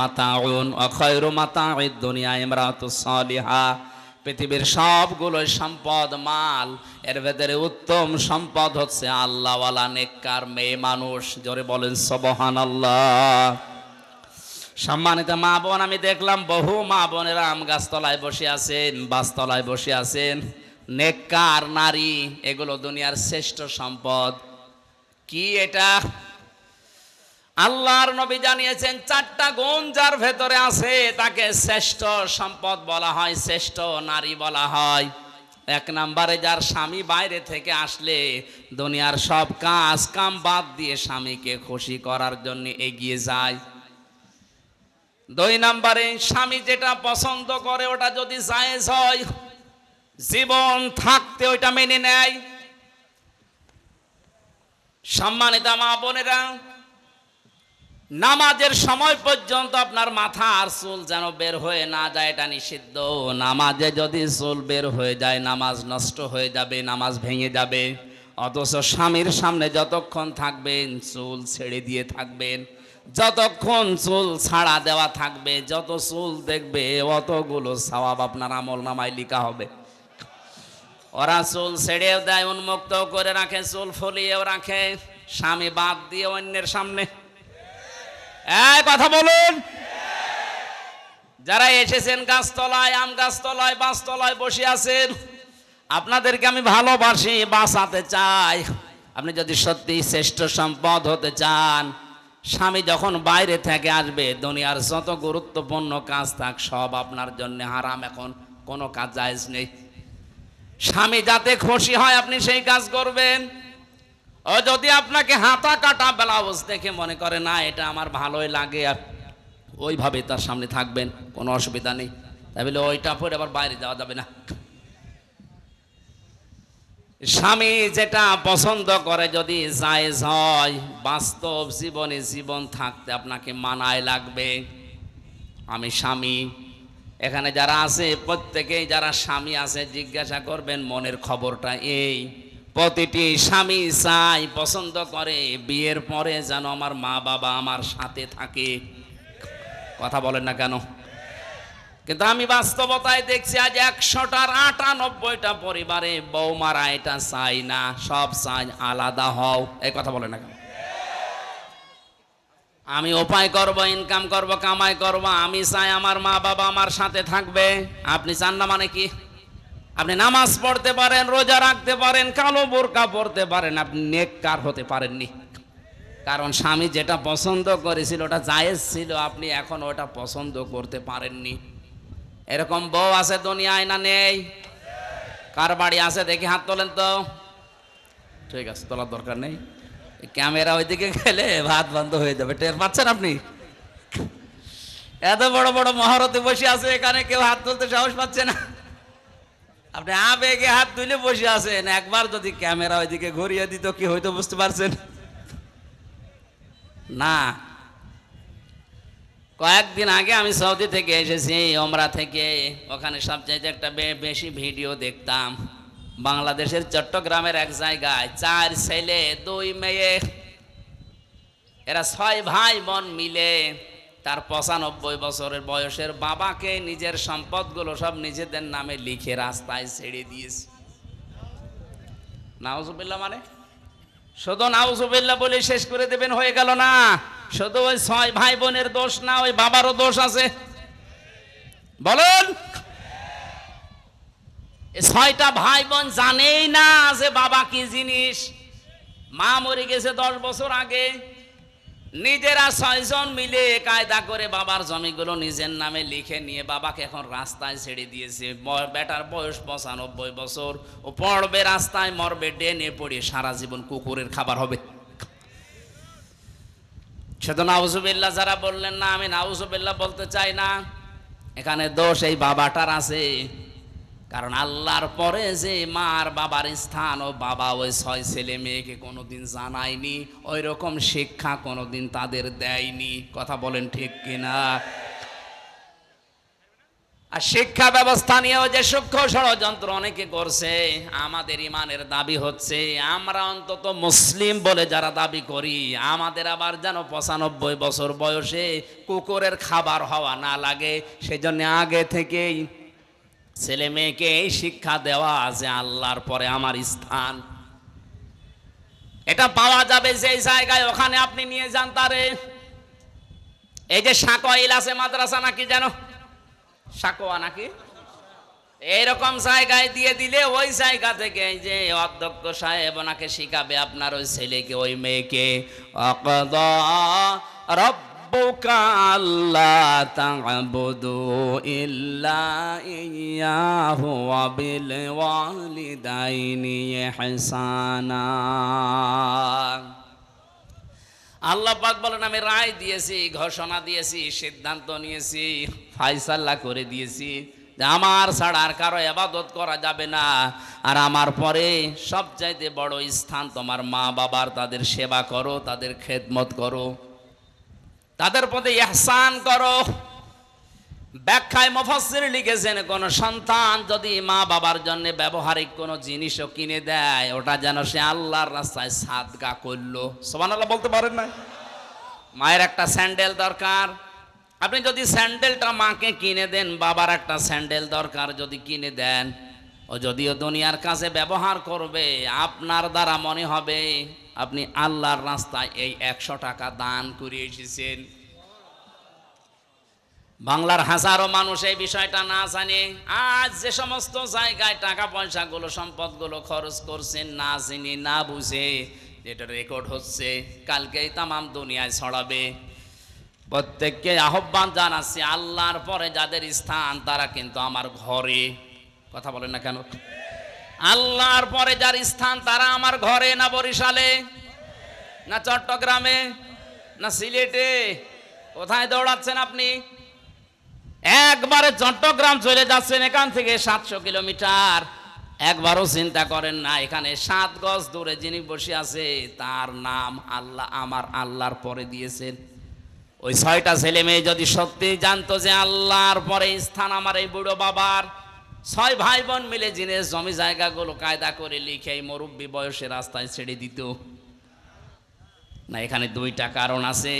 মাতাউন অখয়রু মাতাউদ দুনিয়া ইমরাতুস সালিহা। পৃথিবীর সবগুলো সম্পদ, মাল, এর ভেতরে উত্তম সম্পদ হচ্ছে আল্লাহওয়ালা, নেককার মেয়ে মানুষ। জোরে বলেন সবহান আল্লাহ সম্মানিত মা বোন, আমি দেখলাম বহু মা বোনেরা আম গাছতলায় বসে আছেন, বাসতলায় বসে আছেন। নেককার নারী, এগুলো দুনিয়ার শ্রেষ্ঠ সম্পদ। কি এটা? আল্লাহর নবী জানিয়েছেন, চারটা গুণ যার ভেতরে আছে তাকে শ্রেষ্ঠ সম্পদ বলা হয়, শ্রেষ্ঠ নারী বলা হয়। এক নম্বরে যার স্বামী বাইরে থেকে আসলে দুনিয়ার সব কাজ কাম বাদ দিয়ে স্বামীকে খুশি করার জন্য এগিয়ে যায়। দুই নম্বরে স্বামী যেটা পছন্দ করে ওটা যদি জায়েজ হয়, জীবন থাকতে ওইটা মেনে নেয়। সম্মানিত মা বোনেরা নামাজের সময় পর্যন্ত আপনার মাথা আর চুল যেন বের হয়ে না যায়, এটা নিষিদ্ধ। নামাজে যদি চুল বের হয়ে যায়, নামাজ নষ্ট হয়ে যাবে, নামাজ ভেঙে যাবে। অথচ স্বামীর সামনে যতক্ষণ থাকবেন, চুল ছেড়ে দিয়ে থাকবেন। যতক্ষণ চুল ছাড়া দেওয়া থাকবে, যত চুল দেখবে, অতগুলো সওয়াব আপনার আমল নামায় লিখা হবে। ওরা চুল ছেড়েও দেয়, উন্মুক্ত করে রাখে, চুল ফলিয়েও রাখে। স্বামী বাদ দিয়ে অন্যের সামনে কথা বলুন। যারা এসেছেন গাছতলায়, আম গাছতলায়, বাঁশতলায় বসে আছেন, আপনাদেরকে আমি ভালোবাসি, বাঁচাতে চাই। আপনি যদি সত্যি শ্রেষ্ঠ সম্পদ হতে চান, স্বামী যখন বাইরে থেকে আসবে, দুনিয়ার যত গুরুত্বপূর্ণ কাজ থাক, সব আপনার জন্য হারাম, এখন কোনো কাজ জায়েজ নেই। স্বামী যাতে খুশি হয়, আপনি সেই কাজ করবেন। যদি আপনাকে হাতা কাটা ব্লাউজ দেখে মনে করে, না, এটা আমার ভালোই লাগে, আর ওইভাবে তার সামনে থাকবেন, কোনো অসুবিধা নেই। তাই ওইটা পরে আবার বাইরে যাওয়া যাবে না। স্বামী যেটা পছন্দ করে, যদি জায়েজ হয়, বাস্তব জীবনে জীবন থাকতে আপনাকে মানায় লাগবে। আমি স্বামী, এখানে যারা আছে, প্রত্যেকেই যারা স্বামী আছে, জিজ্ঞাসা করবেন, মনের খবরটা এই প্রতিটি স্বামী চাই, পছন্দ করে, বিয়ের পরে যেন আমার মা বাবা আমার সাথে থাকে। কথা বলেন না কেন? কিন্তু আমি বাস্তবতায় দেখছি আজ একশোটার আটানব্বইটা পরিবারে বৌমারা এটা চাই না, সব চাই আলাদা হও। এই কথা বলে না কেন? আমি উপায় করব ইনকাম করব, কামাই করব, আমি চাই আমার মা বাবা আমার সাথে থাকবে। আপনি চান না মানে কি? আপনি নামাজ পড়তে পারেন, রোজা রাখতে পারেন, কালো বোরকা পড়তে পারেন, আপনি নেককার হতে পারেননি। কারণ স্বামী যেটা পছন্দ করেছিল, ওটা জায়েজ ছিল, আপনি এখন ওটা পছন্দ করতে পারেননি। এরকম বউ আছে দুনিয়ায় না নেই? কার বাড়ি আছে? দেখি হাত তোলেন তো। ঠিক আছে, তোলার দরকার নেই। ক্যামেরা ওইদিকে গেলে ভাত বন্ধ হয়ে যাবে। টের পাচ্ছেন আপনি? এত বড় বড় মহারতে বসে আছে, এখানে কেউ হাত তুলতে সাহস পাচ্ছে না। আপনি আবেগে হাত তুলে বসে আছেন। একবার যদি ক্যামেরা ওইদিকে ঘুরিয়ে দিত, কি হয়তো বুঝতে পারছেন? না। কয়েকদিন আগে আমি সৌদি থেকে এসেছি, ওমরা থেকে। ওখানে সবচাইতে একটা বেশি ভিডিও দেখতাম। বাংলাদেশের চট্টগ্রামের এক জায়গায় চার ছেলে, দুই মেয়ে, এরা ছয় ভাই বোন মিলে তার পঁচানব্বই বছরের বয়সের বাবাকে নিজের সম্পদগুলো সব নিজেদের নামে লিখে রাস্তায় ছেড়ে দিয়েছে। নাউজুবিল্লাহ মানে? শুধু নাউজুবিল্লাহ বলে শেষ করে দেবেন, হয়ে গেল না। শুধু ওই ছয় ভাই বোনের দোষ না, ওই বাবারও দোষ আছে। বলুন। ছয়টা ভাই বোন জানেই না যে বাবা কি জিনিস। মা মরে গেছে দশ বছর আগে। নিজেরা ছয়জন মিলে কায়দা করে বাবার জমিগুলো নিজের নামে লিখে নিয়ে বাবাকে এখন রাস্তায় ছেড়ে দিয়েছে। বেটার বয়স পঁচানব্বই বছর ও পড়বে রাস্তায়, মরবে, ডেনে পড়ে, সারা জীবন কুকুরের খাবার হবে। শুধু নাউজুবিল্লাহ যারা বললেন, না, আমি নাউজুবিল্লাহ বলতে চাই না। এখানে দোষ এই বাবাটার আছে। কারণ আল্লাহর পরে যে মার বাবার স্থান ও বাবা ওই ছয় ছেলে মেয়েকে কোনোদিন জানায়নি ওই রকম শিক্ষা কোনোদিন তাদের দেয়নি। কথা বলেন ঠিক কিনা? আর শিক্ষা ব্যবস্থা নিয়েও যে সূক্ষ্ম ষড়যন্ত্র অনেকে করছে, আমাদের ইমানের দাবি হচ্ছে, আমরা অন্তত মুসলিম বলে যারা দাবি করি, আমাদের আবার যেন পঁচানব্বই বছর বয়সে কুকুরের খাবার হওয়া না লাগে, সেজন্য আগে থেকেই ছেলে মেয়েকে এই শিক্ষা দেওয়া যে আল্লাহর পরে আমার স্থান। এটা পাওয়া যাবে যে জায়গায় ওখানে আপনি নিয়ে যান তারে। এই যে সাকইল আছে মাদ্রাসা নাকি যেন? সাকোয়া নাকি? এইরকম জায়গায় দিয়ে দিলে ওই জায়গা থেকে এই যে অধ্যক্ষ সাহেব ওনাকে শিখাবে আপনার ওই ছেলেকে, ওই মেয়েকে। অকদ রব্বুকা তা'বুদু ইল্লা ইয়াহু ওয়া বিল ওয়ালিদাইনি ইহসানা। আল্লাহ পাক বলেন, আমি রায় দিয়েছি, ঘোষণা দিয়েছি, সিদ্ধান্ত নিয়েছি, ফাইসাল্লা করে দিয়েছি যে আমার ছাড়া আর কারও আবাদত করা যাবে না। আর আমার পরে সবচাইতে বড় স্থান তোমার মা বাবার তাদের সেবা করো, তাদের খেদমত করো। তাদের প্রতি ইহসান করো। ব্যাখ্যায় মুফাসসির লিখেছেন, কোন সন্তান যদি মা বাবার জন্য ব্যবহারিক কোনো জিনিসও কিনে দেয়, ওটা যেন সে আল্লাহর রাস্তায় সাদগা করল। সুবহানাল্লাহ, বলতে পারেন না মায়ের একটা স্যান্ডেল দরকার। আপনি যদি স্যান্ডেলটা মাকে কিনে দেন, বাবার একটা স্যান্ডেল দরকার যদি কিনে দেন। ও যদিও দুনিয়ার কাছে ব্যবহার করবে, আপনার দ্বারা মনে হবে আপনি আল্লাহর রাস্তায় এই একশো টাকা দান করে এসেছেন। বাংলার হাজারো মানুষ এই বিষয়টা না জানে, আজ যে সমস্ত জায়গায় টাকা পয়সাগুলো, সম্পদগুলো খরচ করছেন না চিনি না বুঝে যেটা রেকর্ড হচ্ছে, কালকেই তামাম দুনিয়ায় ছড়াবে। প্রত্যেককে আহ্বান জানাচ্ছি, আল্লাহর পরে যাদের স্থান, তারা কিন্তু আমার ঘরে কথা বলেন না কেন? আল্লাহর পরে যার স্থান, তারা আমার ঘরে না বরিশালে, না চট্টগ্রামে, না সিলেটে। কোথায় দৌড়াচ্ছেন আপনি? একবারে চট্টগ্রাম চলে যাচ্ছেন এখান থেকে সাতশো কিলোমিটার। একবারও চিন্তা করেন না, এখানে সাত গজ দূরে যিনি বসে আছে, তার নাম আল্লাহ, আমার আল্লাহর পরে দিয়েছেন। ওই ছয়টা ছেলে মেয়ে যদি সত্যি জানতো যে আল্লাহর পরে স্থান আমার এই বুড়ো বাবার ছয় ভাই বোন মিলে জিনিস জমি জায়গাগুলো কায়দা করে লিখে এই মুরব্বী বয়সে রাস্তায় ছেড়ে দিত। না, এখানে দুইটা কারণ আছে।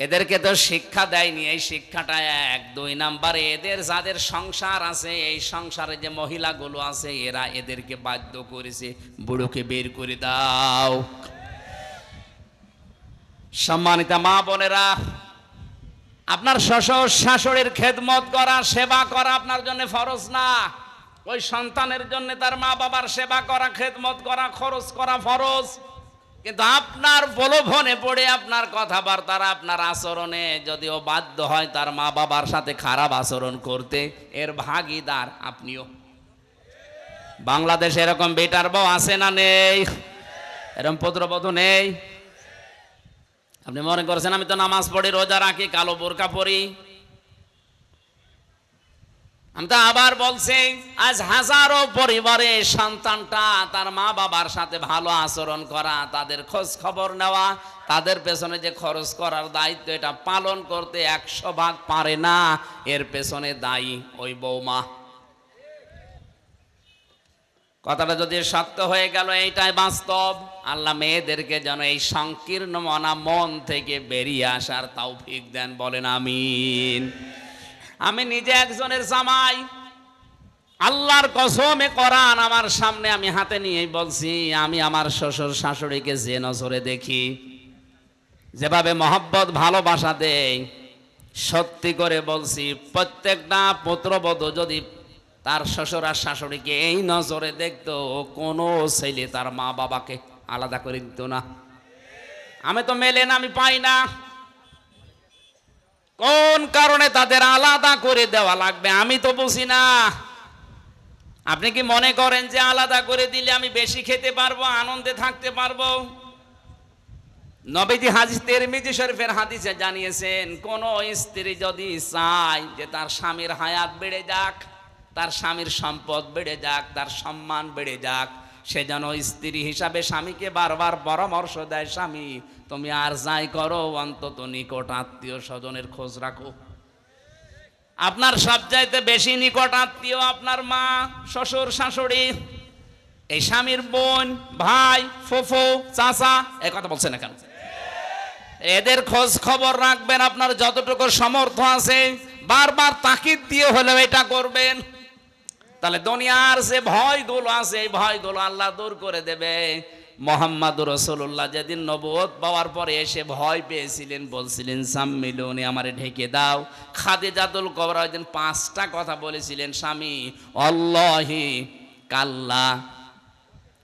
এদেরকে তো শিক্ষা দেয়নি, এই শিক্ষাটা এক, দুই নাম্বারে এদের যাদের সংসার আছে, এই সংসারে যে মহিলাগুলো আছে, এরা এদেরকে বাধ্য করেছে, বুড়োকে বের করে দাও। সম্মানিতা মা বোনেরা আপনার শ্বশুর শাশুড়ির খেদমত করা, সেবা করা আপনার জন্য ফরজ না। ওই সন্তানের জন্য তার মা বাবার সেবা করা, খেদমত করা, খরচ করা ফরজ। কিন্তু আপনার প্রলোভনে পড়ে আপনার কথাবার্তার, আপনার আচরণে যদিও বাধ্য হয় তার মা বাবার সাথে খারাপ আচরণ করতে, এর ভাগিদার আপনিও। বাংলাদেশে এরকম বেটার বউ আছে না নেই? এরকম পুত্রবধূ নেই? আপনি মনে করছেন আমি তো নামাজ পড়ি, রোজা রাখি, কালো বোরকা পরি। আমি তো আবার বলছি, আজ হাজারো পরিবারে সন্তানটা তার মা বাবার সাথে ভালো আচরণ করা, তাদের খোঁজ খবর নেওয়া, তাদের পেছনে যে খরচ করার দায়িত্ব, এটা পালন করতে একশো ভাগ পারে না, এর পেছনে দায়ী ওই বৌমা। কথাটা যদি সত্য হয়ে গেল, এইটাই বাস্তব। আল্লাহ মেয়েদেরকে যেন এই সংকীর্ণ মনা মন থেকে বেরিয়ে আসার তৌফিক দেন, বলেন আমিন। আমি নিজে একজনের জামাই। আল্লাহর কসমে করান আমার সামনে আমি হাতে নিয়ে বলছি, আমি আমার শ্বশুর শাশুড়িকে যে নজরে দেখি, যেভাবে মহব্বত, ভালোবাসা দেয়, সত্যি করে বলছি, প্রত্যেকটা পুত্রবধূ যদি তার শ্বশুর আর শাশুড়িকে এই নজরে দেখতো, কোনো ছেলে তার মা বাবাকে আলাদা করে দিত না। আমি তো মেলেন আমি পাই না। কোন কারণে তাদের আলাদা করে দেওয়া লাগবে, আমি তো বুঝি না। আপনি কি মনে করেন যে আলাদা করে দিলে আমি বেশি খেতে পারব, আনন্দে থাকতে পারব? নবীজি হাদিস তেরমিজি শরীফের হাদিসে জানিয়েছেন, কোন স্ত্রী যদি চায় যে তার স্বামীর হায়াত বেড়ে যাক তার স্বামীর সম্পদ বেড়ে যাক, তার সম্মান বেড়ে যাক। সে যেন স্ত্রী হিসাবে স্বামীকে বারবার পরামর্শ দেয়, স্বামী, তুমি আর যাই করো, অন্তত নিকট আত্মীয় স্বজনের খোঁজ রাখো। আপনার সবচাইতে বেশি নিকট আত্মীয় আপনার মা, শ্বশুর, শাশুড়ি, এই স্বামীর বোন, ভাই, ফুফু, চাচা, এ কথা বলছে না কেন এদের খোঁজ খবর রাখবেন, আপনার যতটুকু সমর্থ আছে, বারবার তাকিদ দিয়ে হলেও এটা করবেন। তাহলে দুনিয়ার যে ভয়গুলো আছে, এই ভয়গুলো আল্লাহ দূর করে দেবে। মোহাম্মদ রসুল্লাহ যেদিন নবত পাওয়ার পরে এসে ভয় পেয়েছিলেন, বলছিলেন, সাম্মিলুনি, আমারে ঢেকে দাও। খাদে জাতুল কবর একদিন পাঁচটা কথা বলেছিলেন, স্বামী, অল্লাহি, কাল্লা।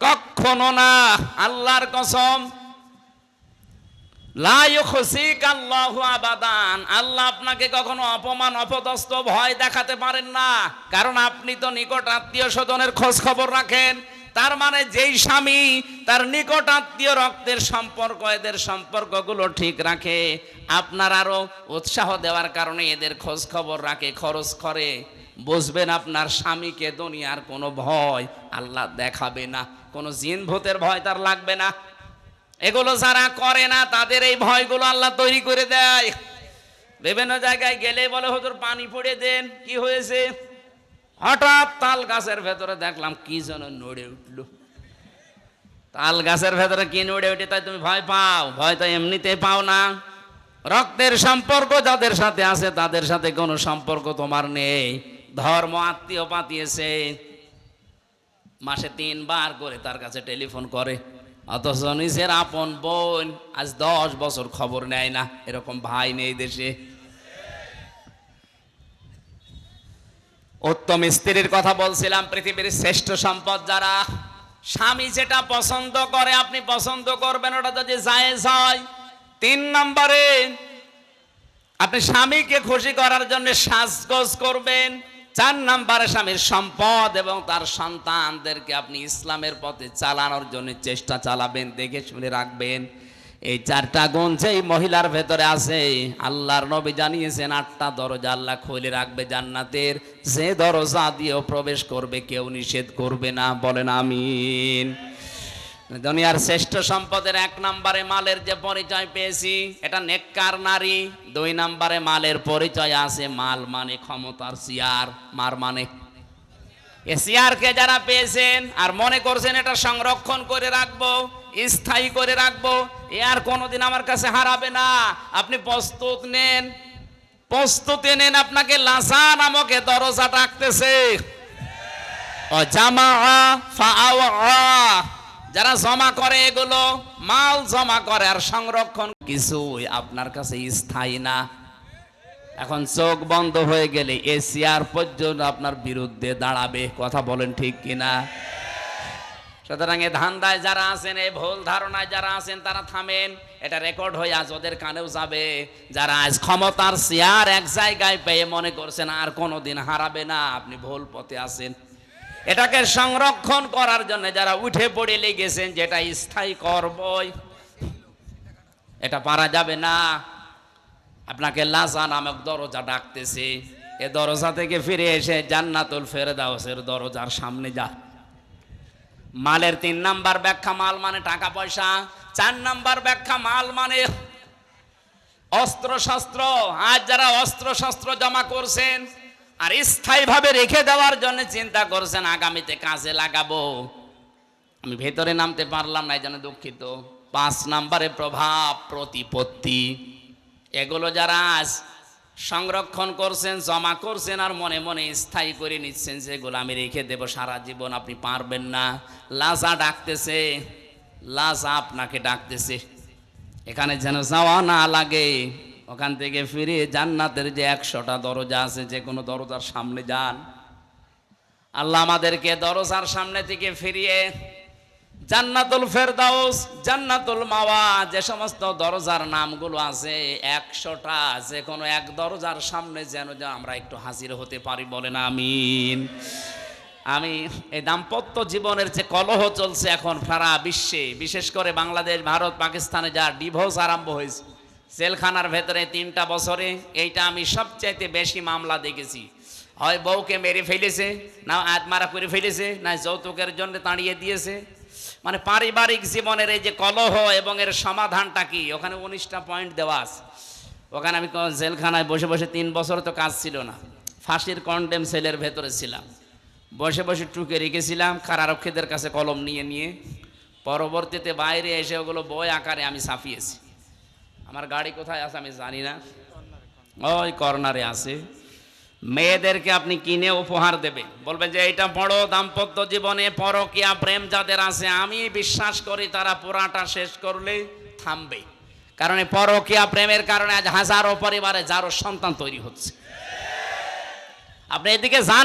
কখনো না, আল্লাহর কসম আল্লাহু আপনাকে কখনো অপমান, অপদস্থ, ভয় দেখাতে পারেন না। কারণ আপনি তো নিকট আত্মীয় স্বজনের খোঁজ খবর রাখেন। তার মানে যেই স্বামী তার নিকট আত্মীয় রক্তের সম্পর্ক, এদের সম্পর্কগুলো ঠিক রাখে। আপনার আরও উৎসাহ দেওয়ার কারণে এদের খোঁজ খবর রাখে, খরচ করে। বুঝবেন আপনার স্বামীকে দুনিয়ার কোনো ভয় আল্লাহ দেখাবে না। কোনো জিন ভূতের ভয় তার লাগবে না। এগুলো যারা করে না, তাদের এই ভয়গুলো আল্লাহ তৈরি করে দেয়। বিভিন্ন জায়গায় গেলে বলে, হুজুর, পানি পড়ে দেন। কি হয়েছে? হঠাৎ তাল গাছের ভেতরে দেখলাম, কি যেন নড়ে উঠল। তাল গাছের ভেতরে কি নড়ে উঠে, তাই তুমি ভয় পাও। ভয় তো এমনিতে পাও না। রক্তের সম্পর্ক যাদের সাথে আছে, তাদের সাথে কোনো সম্পর্ক তোমার নেই। ধর্ম আত্মীয় পাতিয়েছে। মাসে তিনবার করে তার কাছে টেলিফোন করে। অথচ নিজের আপন বোন আজ দশ বছর খবর নেয় না। এরকম ভাই নেই দেশে। উত্তম স্ত্রীর কথা বলছিলাম, পৃথিবীর শ্রেষ্ঠ সম্পদ যারা। স্বামী যেটা পছন্দ করে, আপনি পছন্দ করবেন, ওটা যদি জায়েজ হয়। তিন নম্বরে, আপনি স্বামীকে খুশি করার জন্য সাজগোজ করবেন। চার নম্বরে স্বামীর সম্পদ এবং তার সন্তানদেরকে আপনি ইসলামের পথে চালানোর জন্য চেষ্টা চালাবেন, দেখে শুনে রাখবেন। এই চারটা গুণ যেই মহিলার ভেতরে আছে, আল্লাহর নবী জানিয়েছেন, আটটা দরজা আল্লাহ খুলে রাখবে জান্নাতের। যে দরজা দিয়েও প্রবেশ করবে, কেউ নিষেধ করবে না, বলেন আমিন। দুনিয়ার শ্রেষ্ঠ সম্পদের এক নম্বরে মালের যে পরিচয় পেয়েছি, এটা নেককার নারী। দুই নম্বরে মালের পরিচয় আছে মাল মানে ক্ষমতার সিয়ার মার মানে। এ সিয়ারকে যারা পেয়েছেন আর মনে করছেন এটা সংরক্ষণ করে রাখব, স্থায়ী করে রাখব, এ আর কোনোদিন আমার কাছে হারাবে না। আপনি প্রস্তুত নেন, প্রস্তুতি নেন আপনাকে লাসা নামক দরজা ডাকতেছে। জামা যারা জমা করে এগুলো, মাল জমা করে আর সংরক্ষণ কিছুই আপনার কাছে স্থায়ী না। এখন চোখ বন্ধ হয়ে গেলে এশিয়ার পর্যন্ত আপনার বিরুদ্ধে দাঁড়াবে। কথা বলেন ঠিক কিনা? সুতরাং এ ধান্দায় যারা আছেন এই ভুল ধারণায় যারা আছেন, তারা থামেন। এটা রেকর্ড হয়ে আজ ওদের কানেও যাবে। যারা আজ ক্ষমতার চেয়ার এক জায়গায় পেয়ে মনে করছেন, আর কোনোদিন হারাবে না। আপনি ভুল পথে আছেন। এটাকে সংরক্ষণ করার জন্য যারা উঠে পড়ে লেগেছেন, যেটা স্থায়ী করবই। এটা পারা যাবে না। আপনাকে লাসা নামক দরজা ডাকতেছে। এ দরজা থেকে ফিরে এসে জান্নাতুল ফেরদাউসের দরজার সামনে যা। মালের তিন নাম্বার ব্যাখ্যা, মাল মানে টাকা, পয়সা। চার নাম্বার ব্যাখ্যা, মাল মানে অস্ত্র শস্ত্র আজ যারা অস্ত্র শস্ত্র জমা করছেন আর স্থায়ীভাবে রেখে দেওয়ার জন্য চিন্তা করছেন, আগামীতে কাজে লাগাবো। আমি ভেতরে নামতে পারলাম না, এই জন্য দুঃখিত। পাঁচ নাম্বারে প্রভাব, প্রতিপত্তি। এগুলো যারা আজ সংরক্ষণ করছেন, জমা করছেন আর মনে মনে স্থায়ী করে নিচ্ছেন যেগুলো আমি রেখে দেব। সারা জীবন আপনি পারবেন না। লাজা ডাকতেছে, লাজা আপনাকে ডাকতেছে। এখানে যেন যাওয়া না লাগে। ওখান থেকে ফিরে জান্নাতের যে একশোটা দরজা আছে, যে কোনো দরজার সামনে যান। আল্লাহ আমাদেরকে দরজার সামনে থেকে ফিরিয়ে জান্নাতুল ফেরদাউস, জান্নাতুল মাওয়া যে সমস্ত দরজার নামগুলো আছে, একশোটা, যে কোনো এক দরজার সামনে যেন যেন আমরা একটু হাজির হতে পারি বলেন আমিন। আমি এই দাম্পত্য জীবনের যে কলহ চলছে এখন সারা বিশ্বে, বিশেষ করে বাংলাদেশ, ভারত, পাকিস্তানে যা ডিভোর্স আরম্ভ হয়েছে জেলখানার ভেতরে তিনটা বছরে এইটা আমি সবচাইতে বেশি মামলা দেখেছি। হয় বউকে মেরে ফেলেছে, না আত্মারা করে ফেলেছে, না যৌতুকের জন্য তাড়িয়ে দিয়েছে। মানে পারিবারিক জীবনের এই যে কলহ এবং এর সমাধানটা কি? ওখানে উনিশটা পয়েন্ট দেওয়া আছে। ওখানে আমি জেলখানায় বসে বসে তিন বছর তো কাজ ছিল না। ফাঁসির কন্ডেম সেলের ভেতরে ছিলাম। বসে বসে টুকে রেখেছিলাম, কারারক্ষীদের কাছে কলম নিয়ে নিয়ে। পরবর্তীতে বাইরে এসে ওগুলো বই আকারে আমি ছাপিয়েছি। আমার গাড়ি কোথায় আছে আমি জানি না। ওই কর্নারে আছে। মেয়েদেরকে আপনি কিনে উপহার দেবে বলবেন যে এটা বড় দাম্পত্য জীবনে পরকিয়া প্রেম যাদের আছে, আমি বিশ্বাস করি তারা পুরাটা শেষ করলে থামবে। কারণ পরকিয়া প্রেমের কারণে আজ হাজারো পরিবারে যারও সন্তান তৈরি হচ্ছে। আপনি এদিকে যান